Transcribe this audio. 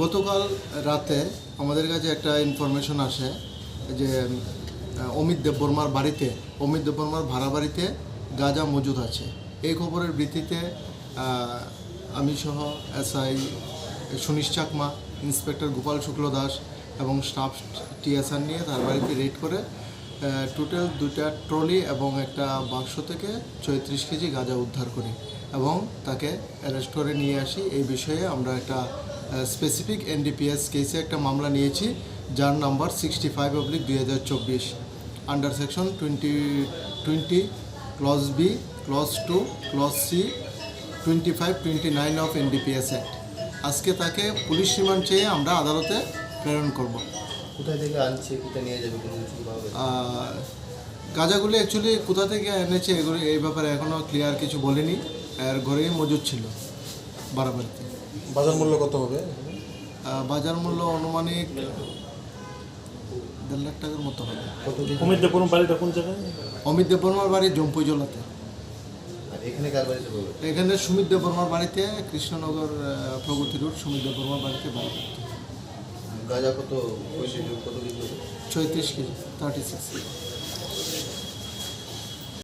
গতকাল রাতে আমাদের কাছে একটা ইনফরমেশন আসে যে অমিত দেববর্মার বাড়িতে, অমিত দেববর্মার ভাড়া বাড়িতে গাঁজা মজুদ আছে। এই খবরের ভিত্তিতে আমি সহ এসআই সুনীশ চাকমা, ইন্সপেক্টর গোপাল শুক্ল দাস এবং স্টাফ টিএসআর নিয়ে তার বাড়িতে রেড করে টোটাল দুটা ট্রলি এবং একটা বাক্স থেকে চৌত্রিশ কেজি গাঁজা উদ্ধার করি এবং তাকে অ্যারেস্ট করে নিয়ে আসি। এই বিষয়ে আমরা একটা স্পেসিফিক এনডিপিএস কেসে একটা মামলা নিয়েছি যার নাম্বার সিক্সটি ফাইভ অবলিক দুই হাজার চব্বিশ under section twenty twenty clause B clause two clause C twenty five twenty nine of NDPS act আজকে তাকে পুলিশ রিমান্ড চেয়ে আমরা আদালতে প্রেরণ করব। কোথায় থেকে আনছে কোথায় নিয়ে যাবে কোনো কিছু পাবে? আর গাঁজাগুলি অ্যাকচুয়ালি কোথা থেকে এনেছে এগুলো এই ব্যাপারে এখনও ক্লিয়ার কিছু বলিনি। আর ঘরেই মজুদ ছিল। বাড়াবাড়িতে বাজার মূল্য কত হবে? বাজার মূল্য অনুমানিক দেড় লাখ টাকার মতো হবে। কত অমিত দেবপুর বাড়িটা কোন জায়গায়? অমিত দেববর্মার বাড়ি জম্পুই জলাতে। এখানে কার বাড়িতে পাবে এখানে সুমিত দেববর্মার বাড়িতে কৃষ্ণনগর প্রগতি রোড সুমিত দেববর্মার বাড়িতে বাড়ি গাঁজা কত কত ছয়ত্রিশ কেজি থার্টি সিক্স